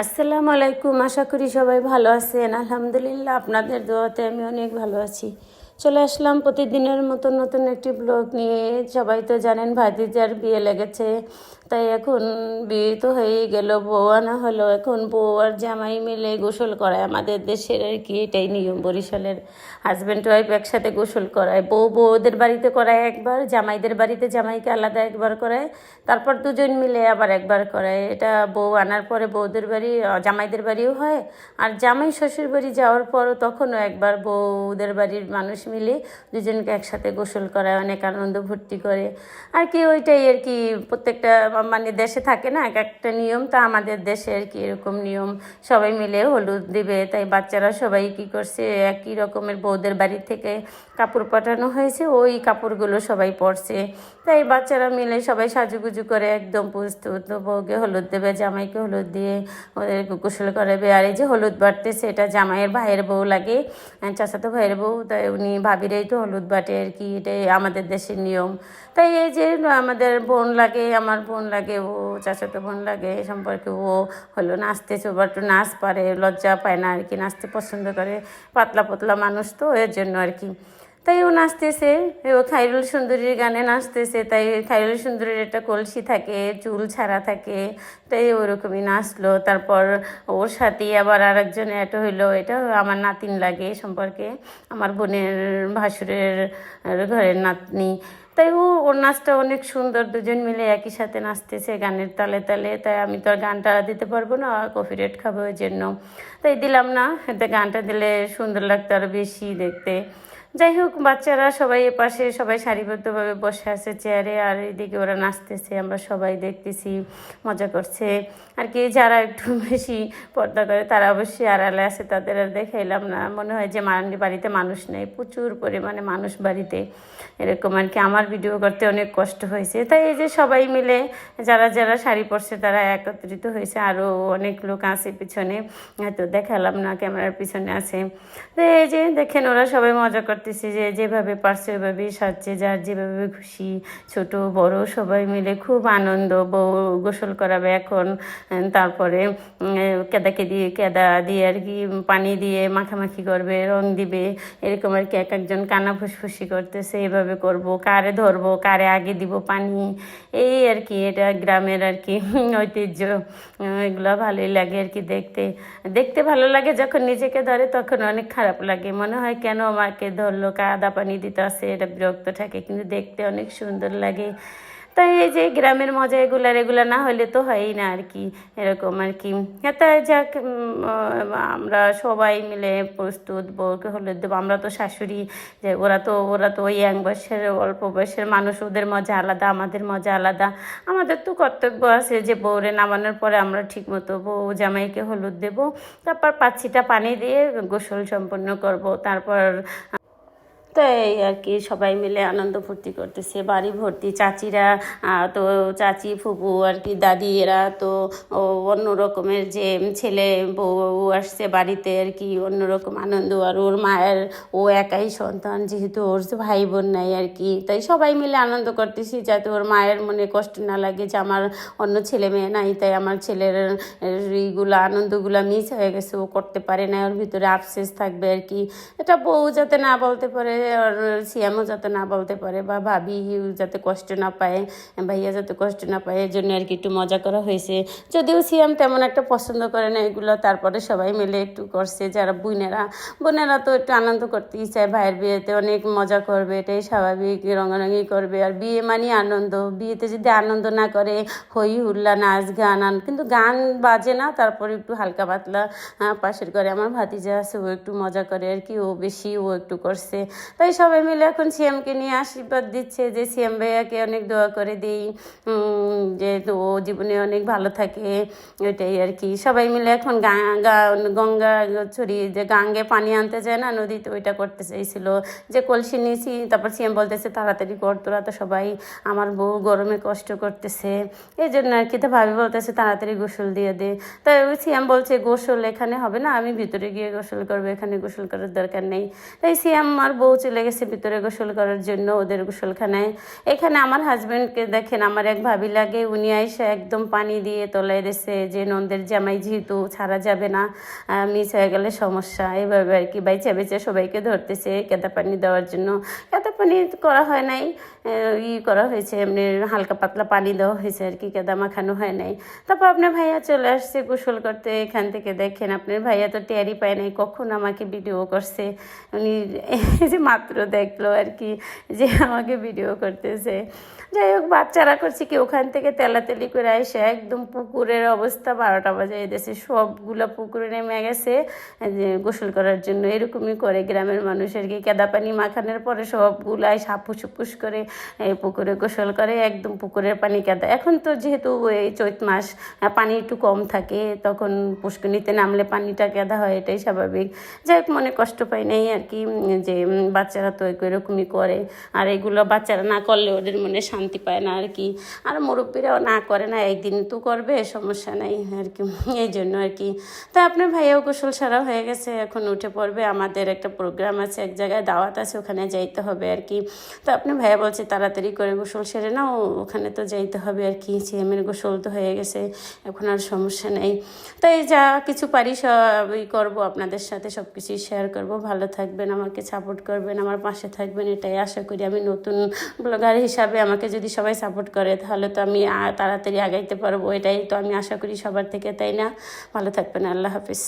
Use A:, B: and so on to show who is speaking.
A: আসসালামু আলাইকুম, আশা করি সবাই ভালো আছেন। আলহামদুলিল্লাহ, আপনাদের দোয়াতে আমি অনেক ভালো আছি। চলে আসলাম প্রতিদিনের মতো নতুন একটি ব্লগ নিয়ে। সবাই তো জানেন ভাতিজার বিয়ে লেগেছে। তাই এখন বিয়ে তো হয়েই গেল। বউ আনা হলো এখন বউ আর জামাই মিলে গোসল করায়। আমাদের দেশের আর কি এটাই নিয়ম। বরিশালের হাজব্যান্ড ওয়াইফ একসাথে গোসল করায়। বউ বউদের বাড়িতে করায় একবার, জামাইদের বাড়িতে জামাইকে আলাদা একবার করায়। তারপর দুজন মিলে আবার একবার করায়। এটা বউ আনার পরে বউদের বাড়ি জামাইদের বাড়িও হয়। আর জামাই শ্বশুর বাড়ি যাওয়ার পরও তখনও একবার বউদের বাড়ির মানুষ মিলে দুজনকে একসাথে গোসল করায়। অনেক আনন্দ ভর্তি করে। আর কি ওইটাই আর কি। প্রত্যেকটা মানে দেশে থাকে না, এক একটা নিয়ম, তা আমাদের দেশে আর কি এরকম নিয়ম। সবাই মিলে হলুদ দিবে, তাই বাচ্চারা সবাই কি করছে, একই রকমের বউদের বাড়ি থেকে কাপড় পাঠানো হয়েছে, ওই কাপড়গুলো সবাই পরছে। তাই বাচ্চারা মিলে সবাই সাজুগুজু করে, একদম প্রস্তুত। বউকে হলুদ দেবে, জামাইকে হলুদ দিয়ে ওদের কুকুশল করাবে। আর এই যে হলুদ বাটতেছে, এটা জামাইয়ের ভাইয়ের বউ লাগে চাচাতো ভাইয়ের বউ, তাই উনি ভাবিরাই তো হলুদ বাটে আর কি, এটাই আমাদের দেশের নিয়ম। তাই এই যে আমাদের বোন লাগে, আমার বোন লাগে, ও চাচাতো বোন লাগে সম্পর্কে ও হলো নাচতে একটু নাচ পারে, লজ্জা পায় না আর কি, নাচতে পছন্দ করে পাতলা পাতলা মানুষ তো, এর জন্য আর কি। তাই ও নাচতেছে। ও খাইরুল সুন্দরীর গানে নাচতেছে, তাই খাইরুল সুন্দরীর একটা কলসি থাকে, চুল ছাড়া থাকে, তাই ওরকমই নাচলো। তারপর ওর সাথে আবার আর একজন হইল, এটা আমার নাতিন লাগে সম্পর্কে, আমার বোনের ভাসুরের ঘরের নাতনি। তাই ও, ওর নাচটা অনেক সুন্দর, দুজন মিলে একই সাথে নাচতেছে গানের তালে তালে, তাই আমি তো আর গানটা দিতে পারব না, কফি রেট খাব ওই জন্য তাই দিলাম না, এতে গানটা দিলে সুন্দর লাগতো আরও বেশি দেখতে। যাই হোক, বাচ্চারা সবাই এপাশে সবাই সারিবদ্ধভাবে বসে আছে চেয়ারে, আর এদিকে ওরা নাচতেছে, আমরা সবাই দেখতেছি, মজা করছে। আর কি, যারা একটু বেশি পর্দা করে, তারা অবশ্যই আড়ালে আছে, তাদের আর দেখাইলাম না। মনে হয় যে মারান্ডি বাড়িতে মানুষ নেই, প্রচুর পরিমাণে মানুষ বাড়িতে। এরকম আর কি, আমার ভিডিও করতে অনেক কষ্ট হয়েছে। তাই এই যে সবাই মিলে, যারা যারা শাড়ি পরছে, তারা একত্রিত হয়েছে আরও অনেক লোক আছে পিছনে। হয়তো দেখালাম না, ক্যামেরার পিছনে আছে। তো এই যে, দেখেন, ওরা সবাই মজা করতেছে যে যেভাবে পারছে ওইভাবেই সাজছে, যার যেভাবে খুশি, ছোট, বড়, সবাই মিলে খুব আনন্দ, বউ গোসল করাবে এখন তারপরে কেদাকে দিয়ে, কেদা দিয়ে আর কি পানি দিয়ে মাখামাখি করবে, রং দিবে, এরকম আর কি এক একজন কানা ফুসফুসি করতেছে, এভাবে করব, কারে ধরবো, কারে আগে দিব পানি, এই আর কি, এটা গ্রামের আর কি ঐতিহ্য এগুলো ভালোই লাগে আর কি দেখতে। দেখতে ভালো লাগে যখন নিজেকে ধরে, তখন অনেক খারাপ লাগে। মনে হয় কেন আমাকে ধরলো কাদা পানি দিতে আসে, এটা বিরক্ত থাকে, কিন্তু দেখতে অনেক সুন্দর লাগে। তাই এই যে গ্রামের মজা এগুলা রেগুলা না হলে তো হয়ই না আর কি, এরকম আর কি। তাই যাক আমরা সবাই মিলে প্রস্তুত, বউকে হলুদ দেবো। আমরা তো শাশুড়ি, যে ওরা তো ওরা তো ওই ইয়াং বয়সের, অল্প বয়সের মানুষ, ওদের মজা আলাদা, আমাদের মজা আলাদা। আমাদের তো কর্তব্য আছে যে বউরে নামানোর পরে আমরা ঠিক মতো বউ জামাইকে হলুদ দেবো। তারপর পাচ্ছিটা পানি দিয়ে গোসল সম্পন্ন করব। তারপর তাই আর কি সবাই মিলে আনন্দ ফুর্তি করতেছে, বাড়ি ভর্তি, চাচিরা তো চাচি, ফুপু আর কি দাদি, এরা তো অন্য রকমের যে ছেলে বউ আসছে বাড়িতে আর কি অন্যরকম আনন্দ। আর ওর মায়ের ও একাই সন্তান, যেহেতু ওর ভাই বোন নাই আর কি, তাই সবাই মিলে আনন্দ করতেছি যাতে ওর মায়ের মনে কষ্ট না লাগে যে আমার অন্য ছেলে মেয়ে নাই, তাই আমার ছেলের এইগুলো আনন্দগুলো মিস হয়ে গেছে, ও করতে পারে না ওর ভিতরে আফসেস থাকবে আর কি। এটা বউ যাতে না বলতে পারে আর সিয়ামও যাতে না বলতে পারে বা ভাবি যাতে কষ্ট না পায় ভাইয়া যাতে কষ্ট না পায় এর জন্য আর কি একটু মজা করা হয়েছে যদিও সিয়াম তেমন একটা পছন্দ করে না এগুলো তারপরে সবাই মিলে একটু করছে যারা বোনেরা বোনেরা তো একটু আনন্দ করতেই চায় ভাইয়ের বিয়েতে অনেক মজা করবে এটাই স্বাভাবিক রঙারঙি করবে আর বিয়ে মানে আনন্দ বিয়েতে যদি আনন্দ না করে হই হুল্লা নাচ গান কিন্তু গান বাজে না তারপরে একটু হালকা পাতলা পাশের ঘরে আমার ভাতিজা আছে ও একটু মজা করে আর কি ও বেশি ও একটু করছে। তাই সবাই মিলে এখন সিএমকে নিয়ে আশীর্বাদ দিচ্ছে যে, সিএম ভাইয়াকে অনেক দোয়া করে দিই যে তো ও জীবনে অনেক ভালো থাকে। ওইটাই আর কি। সবাই মিলে এখন গঙ্গা ছড়িয়ে যে গাঙ্গে পানি আনতে যায় না, নদীতে ওইটা করতে চাইছিল। যে কলসি নিয়েছি, তারপর সিএম বলতেছে, তাড়াতাড়ি কর তোরা তো সবাই, আমার বউ গরমে কষ্ট করতেছে। এই জন্য আর কি, তো ভাবি বলতেছে, তাড়াতাড়ি গোসল দিয়ে দে। তাই ওই সিএম বলছে, গোসল এখানে হবে না, আমি ভিতরে গিয়ে গোসল করব, এখানে গোসল করার দরকার নেই। তাই সিএম আর বউ চলে গেছে ভিতরে গোসল করার জন্য ওদের গোসলখানায়। এখানে আমার হাজব্যান্ডকে দেখেন, আমার এক ভাবি লাগে, উনি আইসা একদম পানি দিয়ে তোলাই দিছে যে, নন্দের জামাই যেহেতু ছাড়া যাবে না মিস হয়ে গেলে সমস্যা। এইভাবে আর কি বাইচা বেচা সবাইকে ধরতেছে কেদা পানি দেওয়ার জন্য। কেদা পানি করা হয় নাই ই করা হয়েছে, এমনি হালকা পাতলা পানি দেওয়া হয়েছে আর কি, কেদা মাখানো হয় নাই। তারপর আপনার ভাইয়া চলে আসছে গোসল করতে, এখান থেকে দেখেন, আপনার ভাইয়া তো টেয়ারি পায় নাই, কখন আমাকে ভিডিও করছে? উনি যে মাত্র দেখল আর কি যে আমাকে ভিডিও করতেছে। যাই হোক, বাচ্চারা করছে কি, ওখান থেকে তেলাতেলি করে এসে একদম পুকুরের অবস্থা, বারোটা বাজে এদেশে সবগুলো পুকুরে নেমে গেছে গোসল করার জন্য এরকমই করে গ্রামের মানুষ আর কি। কেদা পানি মাখানোর পরে সবগুলাই সাপুস উপুস করে পুকুরে গোসল করে, একদম পুকুরের পানি কেদা। এখন তো যেহেতু এই চৈত মাস পানি একটু কম থাকে, তখন পুষ্কনিতে নামলে পানিটা কেদা হয়, এটাই স্বাভাবিক। যাই হোক, মনে কষ্ট পাই নাই আর কি, যে বাচ্চারা তো এরকমই করে। আর এগুলো বাচ্চারা না করলে ওদের মনে শান্তি পায় না আর কি। আর মুরব্বীরাও না করে না একদিন তো করবে, সমস্যা নাই আর কি। এই জন্য আর কি। তা আপনার ভাইয়াও গোসল সারা হয়ে গেছে, এখন উঠে পড়বে। আমাদের একটা প্রোগ্রাম আছে, এক জায়গায় দাওয়াত আছে, ওখানে যাইতে হবে আর কি। তো আপনার ভাইয়া বলছে, তাড়াতাড়ি করে গোসল সেরে নাও, ওখানে তো যাইতে হবে আর কি। সিএমের গোসল তো হয়ে গেছে, এখন আর সমস্যা নেই। তাই যা কিছু পারি সবই করব, আপনাদের সাথে সব কিছুই শেয়ার করব। ভালো থাকবেন, আমাকে সাপোর্ট করবেন। আমার পাশে থাকবেন, এটাই আশা করি। আমি নতুন ব্লগার হিসাবে আমাকে যদি সবাই সাপোর্ট করে, তাহলে তো আমি তাড়াতাড়ি আগাইতে পারব, এটাই তো আমি আশা করি সবার থেকে, তাই না? ভালো থাকবেন, আল্লাহ হাফিজ।